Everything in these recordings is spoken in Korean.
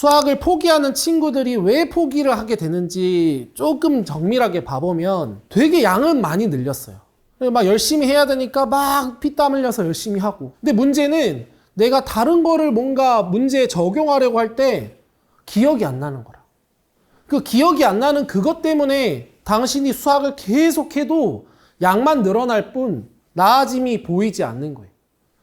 수학을 포기하는 친구들이 왜 포기를 하게 되는지 조금 정밀하게 봐보면 되게 양은 많이 늘렸어요. 막 열심히 해야 되니까 막 피땀 흘려서 열심히 하고. 근데 문제는 내가 다른 거를 뭔가 문제에 적용하려고 할 때 기억이 안 나는 거라. 그 기억이 안 나는 그것 때문에 당신이 수학을 계속해도 양만 늘어날 뿐 나아짐이 보이지 않는 거예요.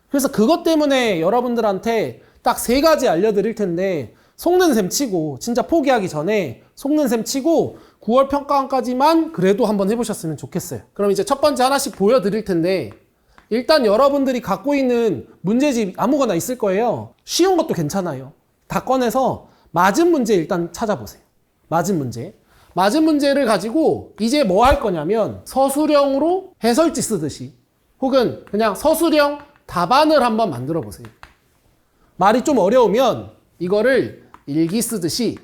그래서 그것 때문에 여러분들한테 딱 세 가지 알려드릴 텐데 속는 셈 치고 진짜 포기하기 전에 속는 셈 치고 9월 평가원까지만 그래도 한번 해보셨으면 좋겠어요. 그럼 이제 첫 번째 하나씩 보여드릴 텐데 일단 여러분들이 갖고 있는 문제집 아무거나 있을 거예요. 쉬운 것도 괜찮아요. 다 꺼내서 맞은 문제 일단 찾아보세요. 맞은 문제. 맞은 문제를 가지고 이제 뭐 할 거냐면 서술형으로 해설지 쓰듯이 혹은 그냥 서술형 답안을 한번 만들어 보세요. 말이 좀 어려우면 이거를 일기 쓰듯이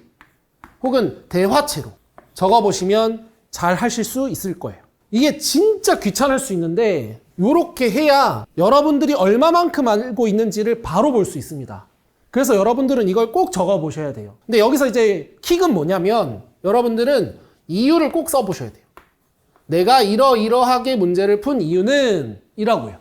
혹은 대화체로 적어보시면 잘 하실 수 있을 거예요. 이게 진짜 귀찮을 수 있는데 이렇게 해야 여러분들이 얼마만큼 알고 있는지를 바로 볼 수 있습니다. 그래서 여러분들은 이걸 꼭 적어 보셔야 돼요. 근데 여기서 이제 킥은 뭐냐면 여러분들은 이유를 꼭 써 보셔야 돼요. 내가 이러이러하게 문제를 푼 이유는 이라고요.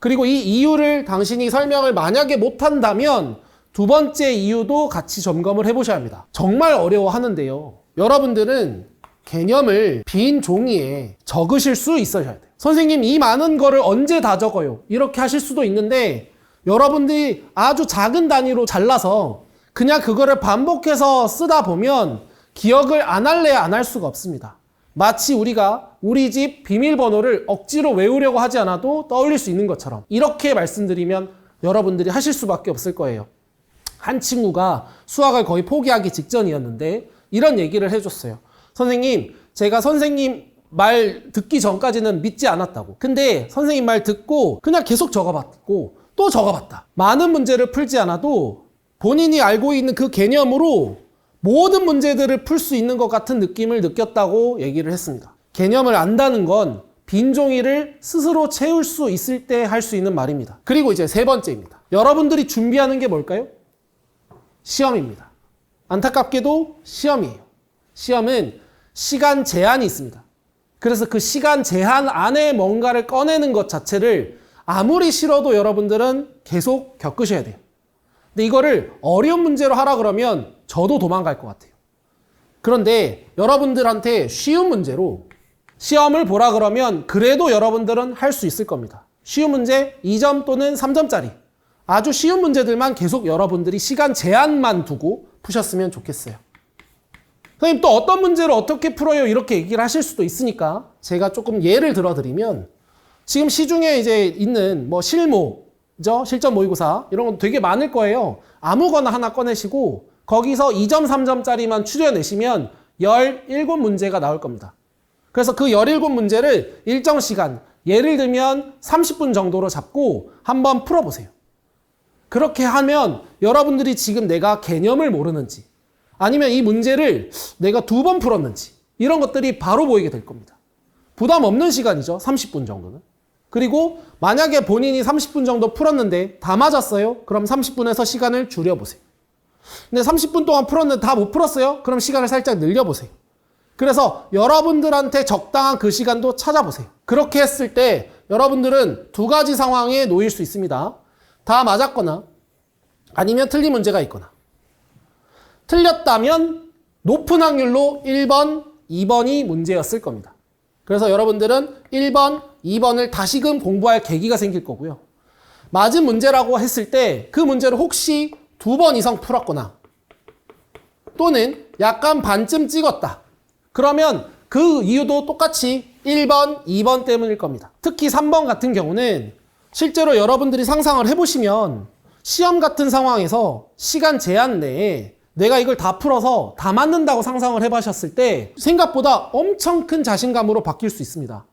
그리고 이 이유를 당신이 설명을 만약에 못한다면 두 번째 이유도 같이 점검을 해보셔야 합니다. 정말 어려워하는데요. 여러분들은 개념을 빈 종이에 적으실 수 있어야 돼요. 선생님, 이 많은 거를 언제 다 적어요? 이렇게 하실 수도 있는데 여러분들이 아주 작은 단위로 잘라서 그냥 그거를 반복해서 쓰다 보면 기억을 안 할래 안할 수가 없습니다. 마치 우리가 우리 집 비밀번호를 억지로 외우려고 하지 않아도 떠올릴 수 있는 것처럼 이렇게 말씀드리면 여러분들이 하실 수밖에 없을 거예요. 한 친구가 수학을 거의 포기하기 직전이었는데 이런 얘기를 해줬어요. 선생님, 제가 선생님 말 듣기 전까지는 믿지 않았다고. 근데 선생님 말 듣고 그냥 계속 적어봤고 또 적어봤다. 많은 문제를 풀지 않아도 본인이 알고 있는 그 개념으로 모든 문제들을 풀 수 있는 것 같은 느낌을 느꼈다고 얘기를 했습니다. 개념을 안다는 건 빈 종이를 스스로 채울 수 있을 때 할 수 있는 말입니다. 그리고 이제 세 번째입니다. 여러분들이 준비하는 게 뭘까요? 시험입니다. 안타깝게도 시험이에요. 시험은 시간 제한이 있습니다. 그래서 그 시간 제한 안에 뭔가를 꺼내는 것 자체를 아무리 싫어도 여러분들은 계속 겪으셔야 돼요. 근데 이거를 어려운 문제로 하라 그러면 저도 도망갈 것 같아요. 그런데 여러분들한테 쉬운 문제로 시험을 보라 그러면 그래도 여러분들은 할 수 있을 겁니다. 쉬운 문제 2점 또는 3점짜리. 아주 쉬운 문제들만 계속 여러분들이 시간 제한만 두고 푸셨으면 좋겠어요. 선생님 또 어떤 문제를 어떻게 풀어요? 이렇게 얘기를 하실 수도 있으니까 제가 조금 예를 들어 드리면 지금 시중에 이제 있는 뭐 실모 죠? 실전 모의고사 이런 건 되게 많을 거예요. 아무거나 하나 꺼내시고 거기서 2점, 3점짜리만 추려내시면 17문제가 나올 겁니다. 그래서 그 17문제를 일정 시간, 예를 들면 30분 정도로 잡고 한번 풀어보세요. 그렇게 하면 여러분들이 지금 내가 개념을 모르는지 아니면 이 문제를 내가 두 번 풀었는지 이런 것들이 바로 보이게 될 겁니다. 부담 없는 시간이죠. 30분 정도는. 그리고 만약에 본인이 30분 정도 풀었는데 다 맞았어요? 그럼 30분에서 시간을 줄여보세요. 근데 30분 동안 풀었는데 다 못 풀었어요? 그럼 시간을 살짝 늘려보세요. 그래서 여러분들한테 적당한 그 시간도 찾아보세요. 그렇게 했을 때 여러분들은 두 가지 상황에 놓일 수 있습니다. 다 맞았거나 아니면 틀린 문제가 있거나 틀렸다면 높은 확률로 1번, 2번이 문제였을 겁니다. 그래서 여러분들은 1번, 2번을 다시금 공부할 계기가 생길 거고요. 맞은 문제라고 했을 때 그 문제를 혹시 두 번 이상 풀었거나 또는 약간 반쯤 찍었다. 그러면 그 이유도 똑같이 1번, 2번 때문일 겁니다. 특히 3번 같은 경우는 실제로 여러분들이 상상을 해보시면 시험 같은 상황에서 시간 제한 내에 내가 이걸 다 풀어서 다 맞는다고 상상을 해보셨을 때 생각보다 엄청 큰 자신감으로 바뀔 수 있습니다.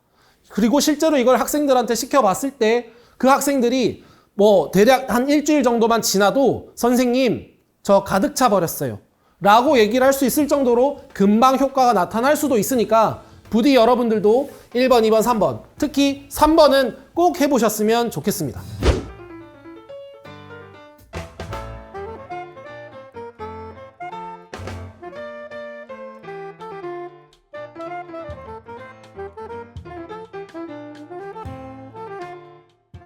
그리고 실제로 이걸 학생들한테 시켜봤을 때 그 학생들이 뭐 대략 한 일주일 정도만 지나도 선생님 저 가득 차 버렸어요. 라고 얘기를 할 수 있을 정도로 금방 효과가 나타날 수도 있으니까 부디 여러분들도 1번, 2번, 3번 특히 3번은 꼭 해보셨으면 좋겠습니다.